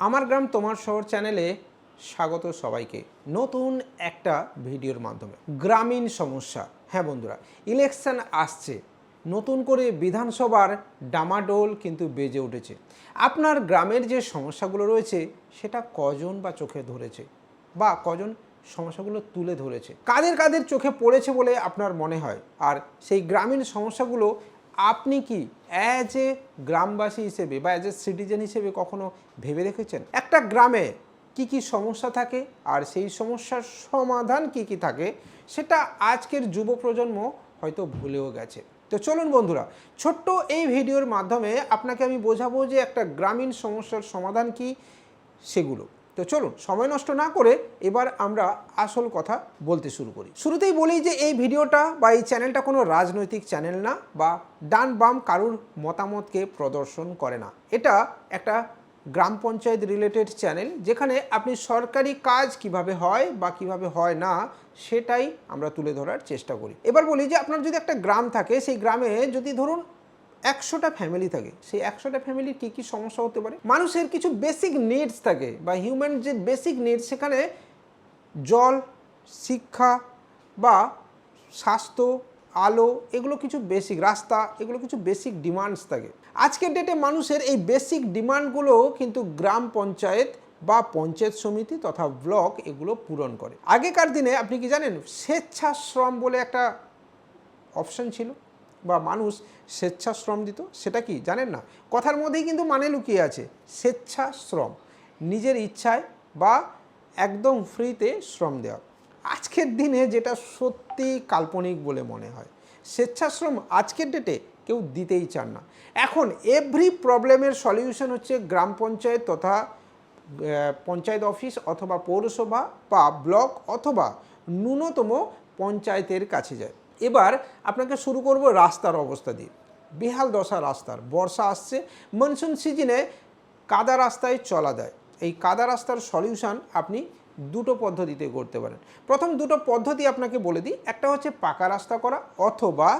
আমার গ্রাম তোমার শহর চ্যানেলে স্বাগত সবাইকে। নতুন একটা ভিডিওর মাধ্যমে। গ্রামীণ সমস্যা। হ্যাঁ বন্ধুরা ইলেকশন আসছে। নতুন করে বিধানসভার ডামাডোল কিন্তু বেজে উঠেছে। আপনার গ্রামের যে সমস্যাগুলো রয়েছে, সেটা কজন বা চোখে ধরেছে? বা কজন সমস্যাগুলো তুলে ধরেছে? কাদের কাদের চোখে পড়েছে বলে আপনার মনে হয়? আর সেই গ্রামীণ সমস্যাগুলো আপনি কি অ্যাজ এ গ্রামবাসী হিসেবে বা অ্যাজ এ সিটিজেন হিসেবে কখনো ভেবে দেখেছেন? একটা গ্রামে কি কি সমস্যা থাকে আর সেই সমস্যার সমাধান কি কি থাকে সেটা আজকের যুব প্রজন্ম হয়তো ভুলেও গেছে। তো চলুন বন্ধুরা, ছোট্ট এই ভিডিওর মাধ্যমে আপনাকে আমি বোঝাবো যে একটা গ্রামীণ সমস্যার সমাধান কি সেগুলো। তো চলুন, সময় নষ্ট না করে এবার আমরা আসল কথা বলতে শুরু করি। শুরুতেই বলি যে এই ভিডিওটা বা এই চ্যানেলটা কোনো রাজনৈতিক চ্যানেল না বা ডান বাম কারুর মতামতকে প্রদর্শন করে না। এটা একটা গ্রাম পঞ্চায়েত রিলেটেড চ্যানেল যেখানে আপনি সরকারি কাজ কীভাবে হয় বা কীভাবে হয় না সেটাই আমরা তুলে ধরার চেষ্টা করি। এবার বলি যে আপনার যদি একটা গ্রাম থাকে, সেই গ্রামে যদি ধরুন একশোটা ফ্যামিলি থাকে। সেই একশোটা ফ্যামিলির কী কী সমস্যা হতে পারে? মানুষের কিছু বেসিক নিডস থাকে বা হিউম্যান যে বেসিক নিডস সেখানে জল, শিক্ষা বা স্বাস্থ্য, আলো, এগুলো কিছু বেসিক রাস্তা, এগুলো কিছু বেসিক ডিমান্ডস থাকে। আজকের ডেটে মানুষের এই বেসিক ডিমান্ডগুলো কিন্তু গ্রাম পঞ্চায়েত বা পঞ্চায়েত সমিতি তথা ব্লক এগুলো পূরণ করে। আগেকার দিনে আপনি কি জানেন? স্বেচ্ছাশ্রম বলে একটা অপশন ছিল। বা মানুষ স্বেচ্ছাশ্রম দিত, সেটা কি? জানেন না? কথার মধ্যেই কিন্তু মানে লুকিয়ে আছে, স্বেচ্ছাশ্রম। নিজের ইচ্ছায় বা একদম ফ্রিতে শ্রম দেওয়া। আজকের দিনে যেটা সত্যি কাল্পনিক বলে মনে হয়, স্বেচ্ছাশ্রম আজকের ডেটে কেউ দিতেই চান না। এখন এভরি প্রবলেমের সলিউশন হচ্ছে গ্রাম পঞ্চায়েত তথা পঞ্চায়েত অফিস অথবা পৌরসভা বা ব্লক অথবা ন্যূনতম পঞ্চায়েতের কাছে যায়। এবার আপনাকে শুরু করব রাস্তার অবস্থা দিয়ে। বেহাল দশা রাস্তার, বর্ষা আসছে। মনসুন সিজনে কাদা রাস্তায় চলা দেয় এই কাদা রাস্তার সলিউশন আপনি দুটো পদ্ধতিতে করতে পারেন। প্রথম দুটো পদ্ধতি আপনাকে বলে দিই। একটা হচ্ছে পাকা রাস্তা করা অথবা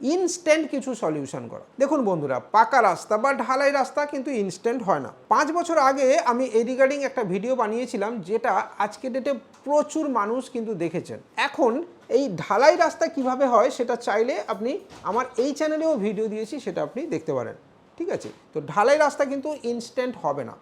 ইনস্ট্যান্ট কিছু সলিউশন করা। দেখুন বন্ধুরা, পাকা রাস্তা বা ঢালাই রাস্তা কিন্তু ইনস্ট্যান্ট হয় না। পাঁচ বছর আগে আমি এই রিগার্ডিং একটা ভিডিও বানিয়েছিলাম, যেটা আজকে ডেটে প্রচুর মানুষ কিন্তু দেখেছেন। এখন এই ঢালাই রাস্তা কীভাবে হয় সেটা চাইলে আপনি আমার এই চ্যানেলেও ভিডিও দিয়েছি, সেটা আপনি দেখতে পারেন। ঠিক আছে? তো ঢালাই রাস্তা কিন্তু ইনস্ট্যান্ট হবে না।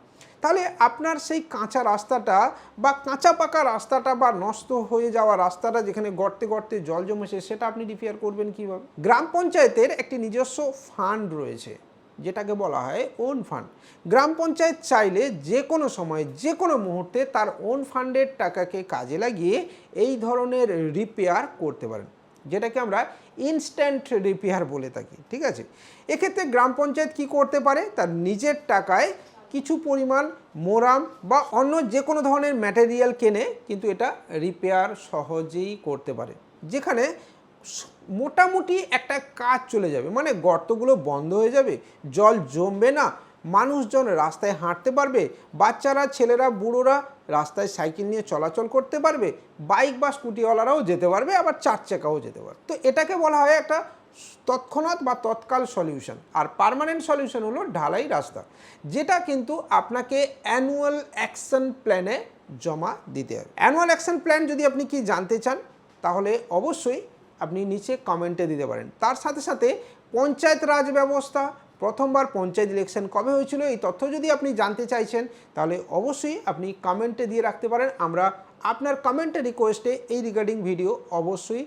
তাহলে আপনার সেই কাঁচা রাস্তাটা বা কাঁচা পাকা রাস্তাটা বা নষ্ট হয়ে যাওয়া রাস্তাটা যেখানে গর্তে গর্তে জল জমেছে, সেটা আপনি রিপেয়ার করবেন কীভাবে? গ্রাম পঞ্চায়েতের একটি নিজস্ব ফান্ড রয়েছে। যেটাকে বলা হয় ওন ফান্ড গ্রাম পঞ্চায়েত চাইলে যে কোনো সময়, যে কোনো মুহূর্তে তার ওন ফান্ডের টাকাকে কাজে লাগিয়ে এই ধরনের রিপেয়ার করতে পারেন। যেটাকে আমরা ইনস্ট্যান্ট রিপেয়ার বলে থাকি, ঠিক আছে? এক্ষেত্রে গ্রাম পঞ্চায়েত কি করতে পারে? তার নিজের টাকায় কিছু পরিমাণ মোরাম বা অন্য যে কোনো ধরনের ম্যাটেরিয়াল কেনে কিন্তু এটা রিপেয়ার সহজেই করতে পারে। যেখানে মোটামুটি একটা কাজ চলে যাবে। মানে গর্তগুলো বন্ধ হয়ে যাবে, জল জমবে না, মানুষজন রাস্তায় হাঁটতে পারবে, বাচ্চারা, ছেলেরা, বুড়োরা রাস্তায় সাইকেল নিয়ে চলাচল করতে পারবে, বাইক বা স্কুটিওয়ালারাও যেতে পারবে, আবার চার চাকাও যেতে পারবে। তো এটাকে বলা হয় একটা তৎক্ষণাৎ বা তৎকাল সলিউশন, আর পার্মানেন্ট সলিউশন হলো ঢালাই রাস্তা, যেটা কিন্তু আপনাকে অ্যানুয়াল অ্যাকশন প্ল্যানে জমা দিতে হবে। অ্যানুয়াল অ্যাকশন প্ল্যান যদি আপনি কি জানতে চান, তাহলে অবশ্যই আপনি নিচে কমেন্টে দিতে পারেন। তার সাথে সাথে পঞ্চায়েত রাজ ব্যবস্থা, প্রথমবার পঞ্চায়েত ইলেকশন কবে হয়েছিল, এই তথ্য যদি আপনি জানতে চাইছেন, তাহলে অবশ্যই আপনি কমেন্টে দিয়ে রাখতে পারেন। আমরা আপনার কমেন্টের রিকোয়েস্টে এই রিগার্ডিং ভিডিও অবশ্যই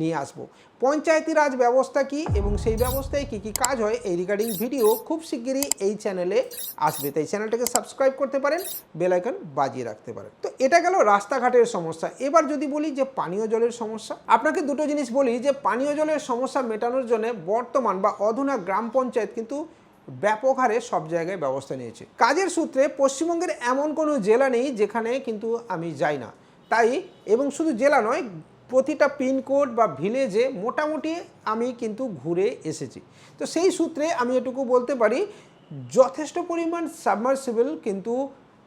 নিয়ে আসব। পঞ্চায়েতি রাজ ব্যবস্থা কি এবং সেই ব্যবস্থায় কি কি কাজ হয় এই রিগার্ডিং ভিডিও খুব শিগগিরই এই চ্যানেলে আসবে। তাই চ্যানেলটাকে সাবস্ক্রাইব করতে পারেন বেল আইকন বাজিয়ে রাখতে পারেন। তো এটা গেল রাস্তাঘাটের সমস্যা। এবার যদি বলি যে পানীয় জলের সমস্যা, আপনাকে দুটো জিনিস বলি যে পানীয় জলের সমস্যা মেটানোর জন্য বর্তমান বা অধুনা গ্রাম পঞ্চায়েত কিন্তু ব্যাপক হারে সব জায়গায় ব্যবস্থা নিয়েছে। কাজের সূত্রে পশ্চিমবঙ্গের এমন কোনো জেলা নেই যেখানে কিন্তু আমি যাই না। তাই, এবং শুধু জেলা নয় প্রতিটা পিনকোড বা ভিলেজে মোটামুটি আমি কিন্তু ঘুরে এসেছি। তো সেই সূত্রে আমি এটুকু বলতে পারি, যথেষ্ট পরিমাণ সাবমার্সিবল কিন্তু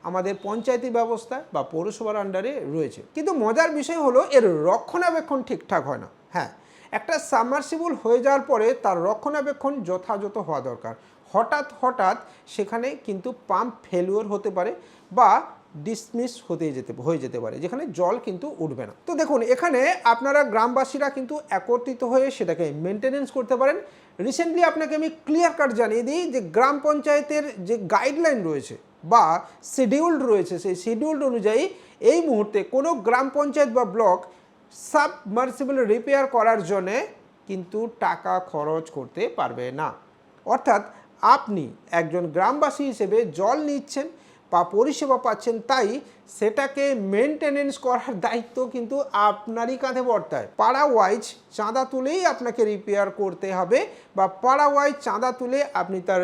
আমাদের পঞ্চায়েতি ব্যবস্থা বা পৌরসভার আন্ডারে রয়েছে। কিন্তু মজার বিষয় হলো, এর রক্ষণাবেক্ষণ ঠিকঠাক হয় না। হ্যাঁ একটা সাবমার্সিবল হয়ে যাওয়ার পরে তার রক্ষণাবেক্ষণ যথাযথ হওয়া দরকার। হঠাৎ হঠাৎ সেখানে কিন্তু পাম্প ফেলুয়ার হতে পারে বা ডিসমিস হতে যেতে, হয়ে যেতে পারে, যেখানে জল কিন্তু উঠবে না। তো দেখুন, এখানে আপনারা গ্রামবাসীরা কিন্তু একত্রিত হয়ে সেটাকে মেনটেনেন্স করতে পারেন। রিসেন্টলি আপনাকে আমি ক্লিয়ার কাট জানিয়ে দিই যে গ্রাম পঞ্চায়েতের যে গাইডলাইন রয়েছে বা শিডিউল্ড রয়েছে, সেই শিডিউল্ড অনুযায়ী এই মুহূর্তে কোনো গ্রাম পঞ্চায়েত বা ব্লক সাবমার্সিবল রিপেয়ার করার জন্যে কিন্তু টাকা খরচ করতে পারবে না। অর্থাৎ আপনি একজন গ্রামবাসী হিসেবে জল নিচ্ছেন বা পরিষেবা পাচ্ছেন, তাই সেটাকে মেনটেনেন্স করার দায়িত্ব কিন্তু আপনারই কাঁধে বর্তায়। পাড়া ওয়াইজ চাঁদা তুলেই আপনাকে রিপেয়ার করতে হবে বা পাড়া ওয়াইজ চাঁদা তুলে আপনি তার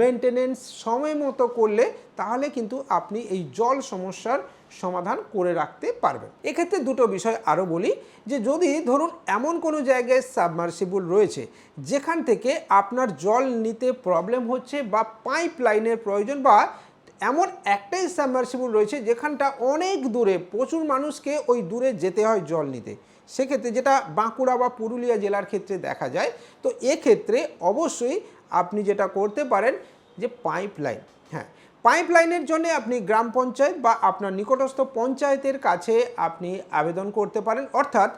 মেনটেনেন্স সময় মতো করলে তাহলে কিন্তু আপনি এই জল সমস্যার সমাধান করে রাখতে পারবেন। এক্ষেত্রে দুটো বিষয় আরও বলি, যে যদি ধরুন এমন কোনো জায়গায় সাবমার্সিবল রয়েছে, যেখান থেকে আপনার জল নিতে প্রবলেম হচ্ছে বা পাইপ লাইনের প্রয়োজন বা এমন একটাই সাবমার্সিবল রয়েছে যেখানটা অনেক দূরে প্রচুর মানুষকে ওই দূরে যেতে হয় জল নিতে। সেক্ষেত্রে যেটা বাঁকুড়া বা পুরুলিয়া জেলার ক্ষেত্রে দেখা যায়, তো এক্ষেত্রে অবশ্যই আপনি যেটা করতে পারেন যে পাইপ লাইন হ্যাঁ পাইপ লাইনের জন্য আপনি গ্রাম পঞ্চায়েত বা আপনার নিকটস্থ পঞ্চায়েতের কাছে আপনি আবেদন করতে পারেন। অর্থাৎ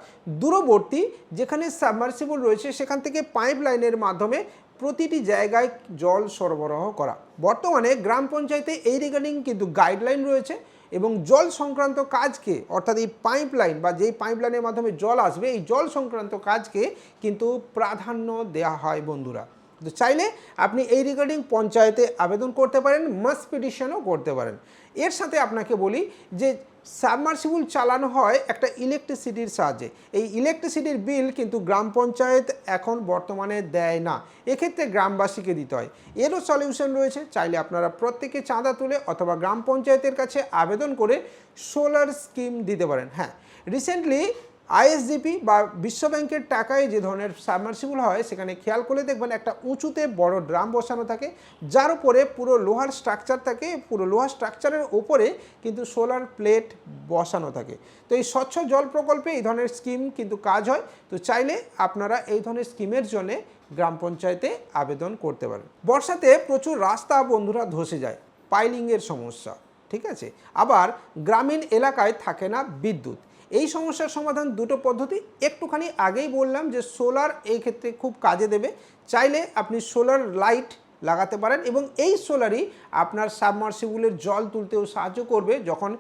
দূরবর্তী যেখানে সাবমার্সিবল রয়েছে সেখান থেকে পাইপ লাইনের মাধ্যমে প্রতিটি জায়গায় জল সরবরাহ করা। বর্তমানে গ্রাম পঞ্চায়েতে এই রিগার্ডিং কিন্তু গাইডলাইন রয়েছে এবং জল সংক্রান্ত কাজকে, অর্থাৎ এই পাইপ লাইন বা যেই পাইপ লাইনের মাধ্যমে জল আসবে, এই জল সংক্রান্ত কাজকে কিন্তু প্রাধান্য দেওয়া হয় বন্ধুরা। তো চাইলে আপনি এই রিগার্ডিং পঞ্চায়েতে আবেদন করতে পারেন, মাস পিটিশনও করতে পারেন। এর সাথে আপনাকে বলি যে সাবমার্সিবল চালানো হয় একটা ইলেকট্রিসিটির সাহায্যে। এই ইলেকট্রিসিটির বিল কিন্তু গ্রাম পঞ্চায়েত এখন বর্তমানে দেয় না। এক্ষেত্রে গ্রামবাসীকে দিতে হয়। এরও সলিউশন রয়েছে। চাইলে আপনারা প্রত্যেকে চাঁদা তুলে অথবা গ্রাম পঞ্চায়েতের কাছে আবেদন করে সোলার স্কিম দিতে পারেন। হ্যাঁ রিসেন্টলি আইএসডিপি বা বিশ্বব্যাংকের টাকায় যে ধরনের সাবমার্সিবল হয়, সেখানে খেয়াল করলে দেখবেন একটা উঁচুতে বড় ড্রাম বসানো থাকে। যার উপরে পুরো লোহার স্ট্রাকচার থাকে, পুরো লোহার স্ট্রাকচারের ওপরে কিন্তু সোলার প্লেট বসানো থাকে। তো এই স্বচ্ছ জল প্রকল্পে এই ধরনের স্কিম কিন্তু কাজ হয়। তো চাইলে আপনারা এই ধরনের স্কিমের জন্যে গ্রাম পঞ্চায়েতে আবেদন করতে পারেন। বর্ষাতে প্রচুর রাস্তা বন্ধুরা ধসে যায় পাইলিংয়ের সমস্যা, ঠিক আছে? আবার গ্রামীণ এলাকায় থাকে না বিদ্যুৎ। এই সমস্যার সমাধান দুটো পদ্ধতি। একটুখানি আগেই বললাম যে সোলার এই ক্ষেত্রে খুব কাজে দেবে। চাইলে আপনি সোলার লাইট লাগাতে পারেন এবং এই সোলারই আপনার সাবমার্সিবুলের জল তুলতেও সাহায্য করবে যখন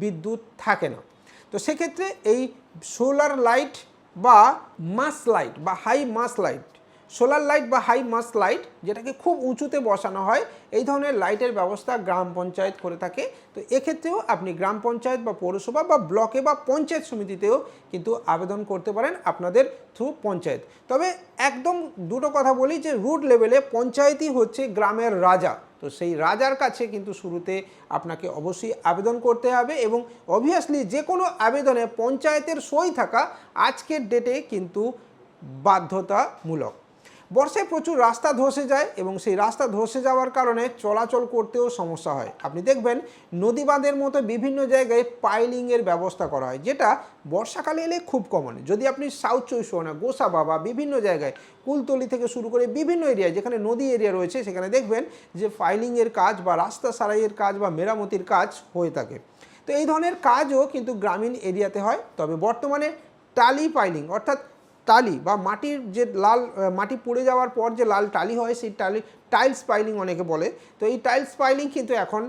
বিদ্যুৎ থাকে না। তো সেক্ষেত্রে এই সোলার লাইট বা মাস লাইট বা high mast light solar light বা হাই মাস লাইট, যেটাকে খুব উঁচুতে বসানো হয়, এই ধরনের লাইটের ব্যবস্থা গ্রাম পঞ্চায়েত করে থাকে। তো এক্ষেত্রেও আপনি গ্রাম পঞ্চায়েত বা পৌরসভা বা ব্লকে বা পঞ্চায়েত সমিতিতেও কিন্তু আবেদন করতে পারেন আপনাদের থ্রু পঞ্চায়েত। তবে একদম দুটো কথা বলি যে রুট লেভেলে পঞ্চায়েতই হচ্ছে গ্রামের রাজা। তো সেই রাজার কাছে কিন্তু শুরুতে আপনাকে অবশ্যই আবেদন করতে হবে এবং অবভিয়াসলি যে কোনো আবেদনে পঞ্চায়েতের সই থাকা আজকের ডেটে কিন্তু বাধ্যতামূলক। বর্ষায় প্রচুর রাস্তা ধসে যায় এবং সেই রাস্তা ধসে যাওয়ার কারণে চলাচল করতেও সমস্যা হয়। আপনি দেখবেন নদী বাঁধের মতো বিভিন্ন জায়গায় পাইলিংয়ের ব্যবস্থা করা হয়, যেটা বর্ষাকালে এলে খুব কমন যদি আপনি সাউথ চব্বিশ পরগনা গোসাবা বা বিভিন্ন জায়গায় কুলতলি থেকে শুরু করে বিভিন্ন এরিয়ায় যেখানে নদী এরিয়া রয়েছে, সেখানে দেখবেন যে ফাইলিংয়ের কাজ বা রাস্তা সারাইয়ের কাজ বা মেরামতির কাজ হয়ে থাকে। তো এই ধরনের কাজও কিন্তু গ্রামীণ এরিয়াতে হয়, তবে বর্তমানে টালি পাইলিং, অর্থাৎ টালি বা মাটির যে লাল মাটি পড়ে যাওয়ার পর যে লাল টালি হয়, সেই টালি টাইলস পাইলিং অনেকে বলে। তো এই টাইলস পাইলিং কিন্তু এখন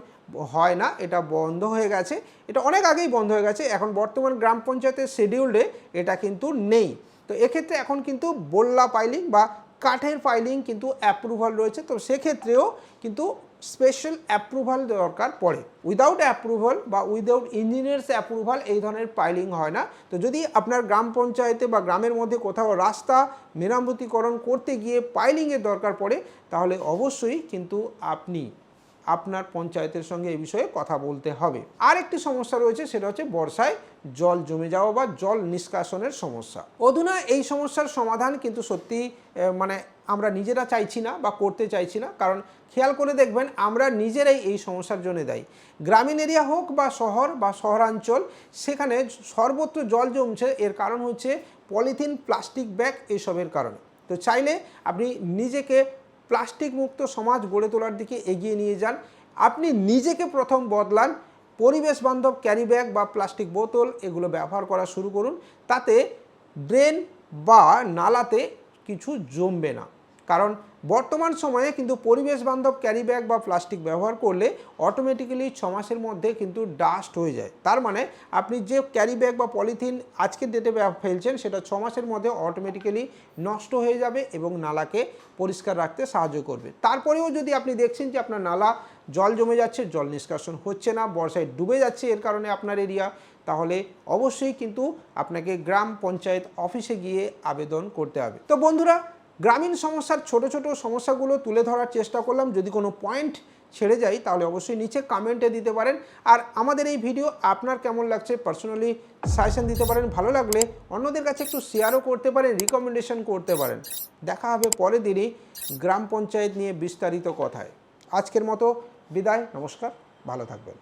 হয় না, এটা বন্ধ হয়ে গেছে। এটা অনেক আগেই বন্ধ হয়ে গেছে, এখন বর্তমান গ্রাম পঞ্চায়েতের শিডিউলে এটা কিন্তু নেই। তো এক্ষেত্রে এখন কিন্তু বল্লা পাইলিং বা কাঠের ফাইলিং কিন্তু অ্যাপ্রুভাল রয়েছে। তো সেক্ষেত্রেও কিন্তু স্পেশাল অ্যাপ্রুভাল দরকার পড়ে। উইদাউট অ্যাপ্রুভাল বা উইদাউট ইঞ্জিনিয়ার্স অ্যাপ্রুভাল এই ধরনের পাইলিং হয় না। তো যদি আপনার গ্রাম পঞ্চায়েতে বা গ্রামের মধ্যে কোথাও রাস্তা মেরামতিকরণ করতে গিয়ে পাইলিংয়ের দরকার পড়ে, তাহলে অবশ্যই কিন্তু আপনি আপনার পঞ্চায়েতের সঙ্গে এই বিষয়ে কথা বলতে হবে। আর একটি সমস্যা রয়েছে, সেটা হচ্ছে বর্ষায় জল জমে যাওয়া বা জল নিষ্কাশনের সমস্যা। অধুনা এই সমস্যার সমাধান কিন্তু সত্যি মানে আমরা নিজেরা চাইছি না বা করতে চাইছি না। কারণ খেয়াল করে দেখবেন, আমরা নিজেরাই এই সমস্যার জন্য দায়ী। গ্রামীণ এরিয়া হোক বা শহর বা শহরাঞ্চল, সেখানে সর্বত্র জল জমছে। এর কারণ হচ্ছে পলিথিন, প্লাস্টিক ব্যাগ এসবের কারণে। তো চাইলে আপনি নিজেকে প্লাস্টিক মুক্ত সমাজ গড়ে তোলার দিকে এগিয়ে নিয়ে যান। আপনি নিজেকে প্রথম বদলান। পরিবেশ বান্ধব ক্যারি ব্যাগ বা প্লাস্টিক বোতল এগুলো ব্যবহার করা শুরু করুন। তাতে ড্রেন বা নালাতে কিছু জমবে না। কারণ বর্তমান সময়ে কিন্তু পরিবেশ বান্ধব ক্যারি ব্যাগ বা প্লাস্টিক ব্যবহার করলে অটোমেটিক্যালি ছ মাসের মধ্যে কিন্তু ডাস্ট হয়ে যায়। তার মানে আপনি যে ক্যারি ব্যাগ বা পলিথিন আজকের ডেটে ফেলছেন, সেটা ছ মাসের মধ্যে অটোমেটিক্যালি নষ্ট হয়ে যাবে এবং নালাকে পরিষ্কার রাখতে সাহায্য করবে। তারপরেও যদি আপনি দেখছেন যে আপনার নালা জল জমে যাচ্ছে, জল নিষ্কাশন হচ্ছে না, বর্ষায় ডুবে যাচ্ছে এর কারণে আপনার এরিয়া তাহলে অবশ্যই কিন্তু আপনাকে গ্রাম পঞ্চায়েত অফিসে গিয়ে আবেদন করতে হবে। তো বন্ধুরা গ্রামীণ সমস্যার ছোট ছোট সমস্যাগুলো তুলে ধরার চেষ্টা করলাম। যদি কোনো পয়েন্ট ছেড়ে যাই তাহলে অবশ্যই নিচে কমেন্টে দিতে পারেন। আর আমাদের এই ভিডিও আপনার কেমন লাগছে পার্সোনালি সাজেশন দিতে পারেন। ভালো লাগলে অন্যদের কাছে একটু শেয়ারও করতে পারেন রিকমেন্ডেশন করতে পারেন। দেখা হবে পরের দিনই গ্রাম পঞ্চায়েত নিয়ে বিস্তারিত কথায়। আজকের মতো বিদায়, নমস্কার, ভালো থাকবেন।